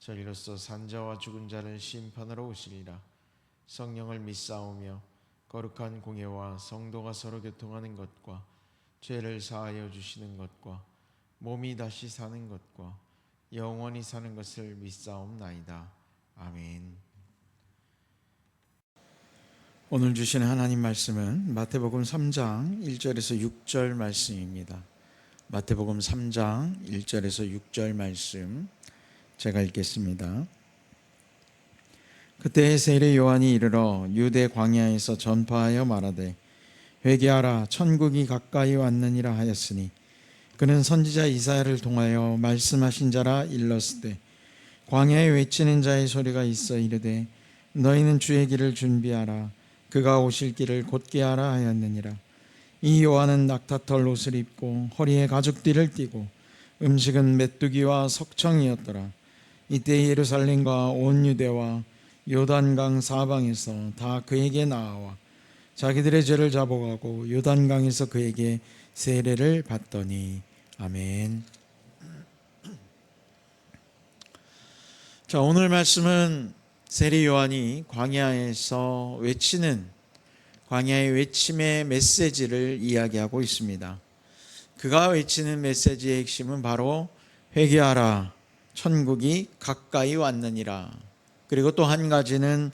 저리로서 산자와 죽은 자를 심판하러 오시리라 성령을 믿사오며 거룩한 공예와 성도가 서로 교통하는 것과 죄를 사하여 주시는 것과 몸이 다시 사는 것과 영원히 사는 것을 믿사옵나이다 아멘. 오늘 주신 하나님 말씀은 마태복음 3장 1절에서 6절 말씀입니다. 마태복음 3장 1절에서 6절 말씀 제가 읽겠습니다. 그때 세례 요한이 이르러 유대 광야에서 전파하여 말하되 회개하라 천국이 가까이 왔느니라 하였으니 그는 선지자 이사야를 통하여 말씀하신 자라 일렀으되 광야에 외치는 자의 소리가 있어 이르되 너희는 주의 길을 준비하라 그가 오실 길을 곧게 하라 하였느니라 이 요한은 낙타털 옷을 입고 허리에 가죽띠를 띠고 음식은 메뚜기와 석청이었더라 이때 예루살렘과 온 유대와 요단강 사방에서 다 그에게 나아와 자기들의 죄를 잡아가고 요단강에서 그에게 세례를 받더니 아멘. 자 오늘 말씀은 세례 요한이 광야에서 외치는 광야의 외침의 메시지를 이야기하고 있습니다. 그가 외치는 메시지의 핵심은 바로 회개하라 천국이 가까이 왔느니라. 그리고 또 한 가지는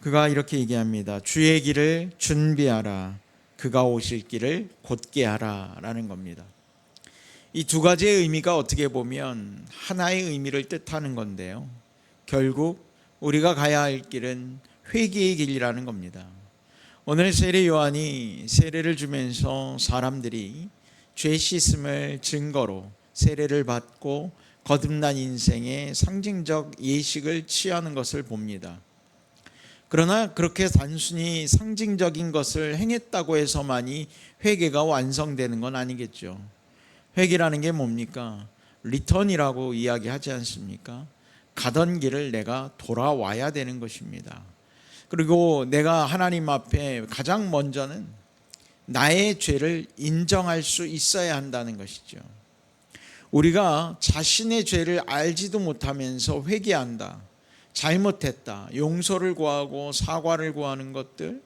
그가 이렇게 얘기합니다. 주의 길을 준비하라. 그가 오실 길을 곧게 하라라는 겁니다. 이 두 가지의 의미가 어떻게 보면 하나의 의미를 뜻하는 건데요. 결국 우리가 가야 할 길은 회개의 길이라는 겁니다. 오늘 세례 요한이 세례를 주면서 사람들이 죄 씻음을 증거로 세례를 받고 거듭난 인생의 상징적 예식을 취하는 것을 봅니다. 그러나 그렇게 단순히 상징적인 것을 행했다고 해서만이 회개가 완성되는 건 아니겠죠. 회개라는 게 뭡니까? 리턴이라고 이야기하지 않습니까? 가던 길을 내가 돌아와야 되는 것입니다. 그리고 내가 하나님 앞에 가장 먼저는 나의 죄를 인정할 수 있어야 한다는 것이죠. 우리가 자신의 죄를 알지도 못하면서 회개한다. 잘못했다. 용서를 구하고 사과를 구하는 것들.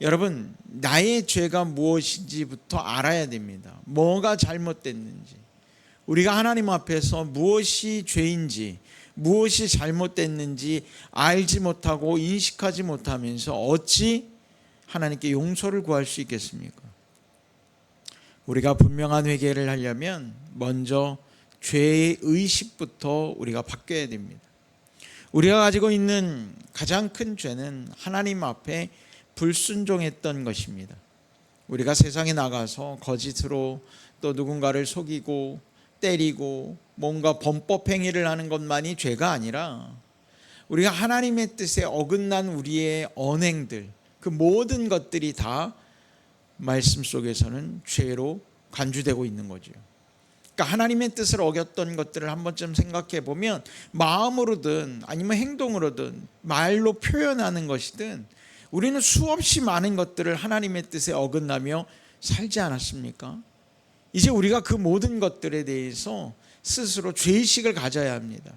여러분, 나의 죄가 무엇인지부터 알아야 됩니다. 뭐가 잘못됐는지. 우리가 하나님 앞에서 무엇이 죄인지, 무엇이 잘못됐는지 알지 못하고 인식하지 못하면서 어찌 하나님께 용서를 구할 수 있겠습니까? 우리가 분명한 회개를 하려면 먼저 죄의 의식부터 우리가 바뀌어야 됩니다. 우리가 가지고 있는 가장 큰 죄는 하나님 앞에 불순종했던 것입니다. 우리가 세상에 나가서 거짓으로 또 누군가를 속이고 때리고 뭔가 범법 행위를 하는 것만이 죄가 아니라 우리가 하나님의 뜻에 어긋난 우리의 언행들 그 모든 것들이 다 말씀 속에서는 죄로 간주되고 있는 거죠. 그러니까 하나님의 뜻을 어겼던 것들을 한 번쯤 생각해 보면 마음으로든 아니면 행동으로든 말로 표현하는 것이든 우리는 수없이 많은 것들을 하나님의 뜻에 어긋나며 살지 않았습니까? 이제 우리가 그 모든 것들에 대해서 스스로 죄의식을 가져야 합니다.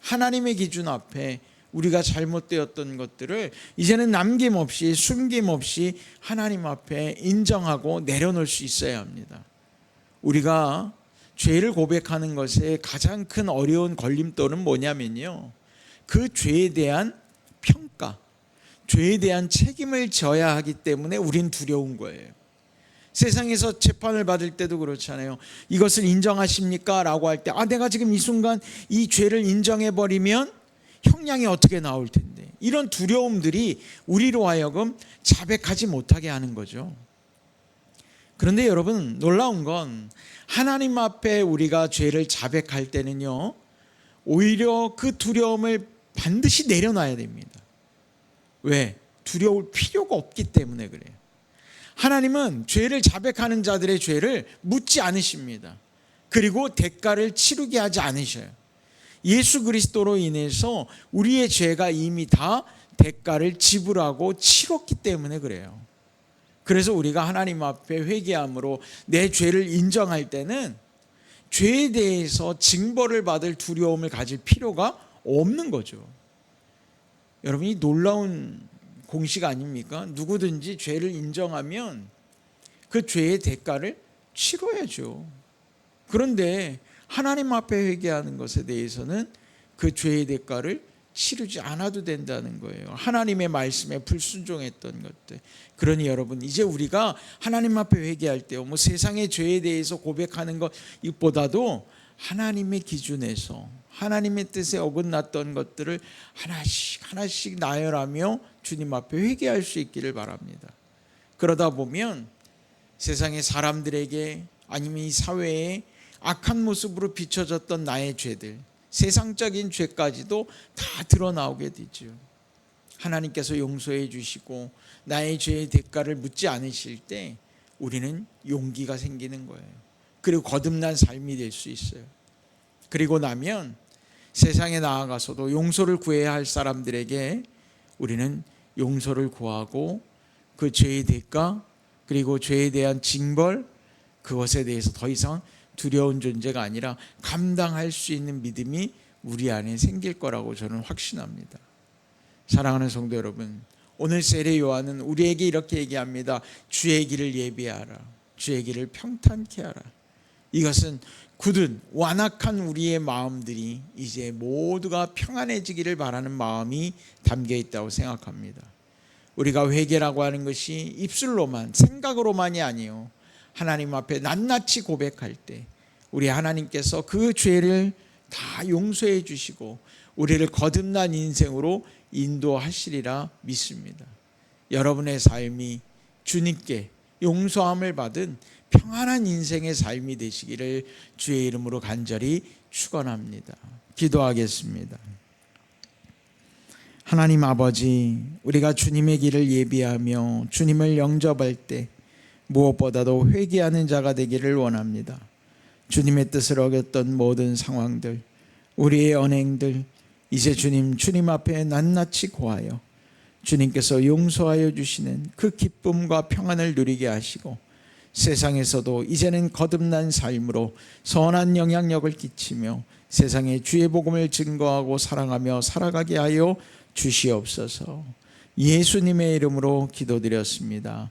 하나님의 기준 앞에 우리가 잘못되었던 것들을 이제는 남김없이 숨김없이 하나님 앞에 인정하고 내려놓을 수 있어야 합니다. 우리가 죄를 고백하는 것의 가장 큰 어려운 걸림돌은 뭐냐면요. 그 죄에 대한 평가, 죄에 대한 책임을 져야 하기 때문에 우린 두려운 거예요. 세상에서 재판을 받을 때도 그렇잖아요. 이것을 인정하십니까? 라고 할 때, 아, 내가 지금 이 순간 이 죄를 인정해버리면 형량이 어떻게 나올 텐데. 이런 두려움들이 우리로 하여금 자백하지 못하게 하는 거죠. 그런데 여러분, 놀라운 건 하나님 앞에 우리가 죄를 자백할 때는요, 오히려 그 두려움을 반드시 내려놔야 됩니다. 왜? 두려울 필요가 없기 때문에 그래요. 하나님은 죄를 자백하는 자들의 죄를 묻지 않으십니다. 그리고 대가를 치르게 하지 않으셔요. 예수 그리스도로 인해서 우리의 죄가 이미 다 대가를 지불하고 치렀기 때문에 그래요. 그래서 우리가 하나님 앞에 회개함으로 내 죄를 인정할 때는 죄에 대해서 징벌을 받을 두려움을 가질 필요가 없는 거죠. 여러분이 놀라운 공식 아닙니까? 누구든지 죄를 인정하면 그 죄의 대가를 치러야죠. 그런데 하나님 앞에 회개하는 것에 대해서는 그 죄의 대가를 치르지 않아도 된다는 거예요. 하나님의 말씀에 불순종했던 것들. 그러니 여러분 이제 우리가 하나님 앞에 회개할 때요. 뭐 세상의 죄에 대해서 고백하는 것보다도 하나님의 기준에서 하나님의 뜻에 어긋났던 것들을 하나씩 하나씩 나열하며 주님 앞에 회개할 수 있기를 바랍니다. 그러다 보면 세상의 사람들에게 아니면 이 사회에 악한 모습으로 비춰졌던 나의 죄들, 세상적인 죄까지도 다 드러나오게 되죠. 하나님께서 용서해 주시고 나의 죄의 대가를 묻지 않으실 때 우리는 용기가 생기는 거예요. 그리고 거듭난 삶이 될 수 있어요. 그리고 나면 세상에 나아가서도 용서를 구해야 할 사람들에게 우리는 용서를 구하고 그 죄의 대가 그리고 죄에 대한 징벌 그것에 대해서 더 이상 두려운 존재가 아니라 감당할 수 있는 믿음이 우리 안에 생길 거라고 저는 확신합니다. 사랑하는 성도 여러분, 오늘 세례 요한은 우리에게 이렇게 얘기합니다. 주의 길을 예비하라. 주의 길을 평탄케 하라. 이것은 굳은 완악한 우리의 마음들이 이제 모두가 평안해지기를 바라는 마음이 담겨 있다고 생각합니다. 우리가 회개라고 하는 것이 입술로만 생각으로만이 아니요 하나님 앞에 낱낱이 고백할 때 우리 하나님께서 그 죄를 다 용서해 주시고 우리를 거듭난 인생으로 인도하시리라 믿습니다. 여러분의 삶이 주님께 용서함을 받은 평안한 인생의 삶이 되시기를 주의 이름으로 간절히 축원합니다. 기도하겠습니다. 하나님 아버지, 우리가 주님의 길을 예비하며 주님을 영접할 때 무엇보다도 회개하는 자가 되기를 원합니다. 주님의 뜻을 어겼던 모든 상황들, 우리의 언행들, 이제 주님, 주님 앞에 낱낱이 고하여 주님께서 용서하여 주시는 그 기쁨과 평안을 누리게 하시고 세상에서도 이제는 거듭난 삶으로 선한 영향력을 끼치며 세상에 주의 복음을 증거하고 사랑하며 살아가게 하여 주시옵소서. 예수님의 이름으로 기도드렸습니다.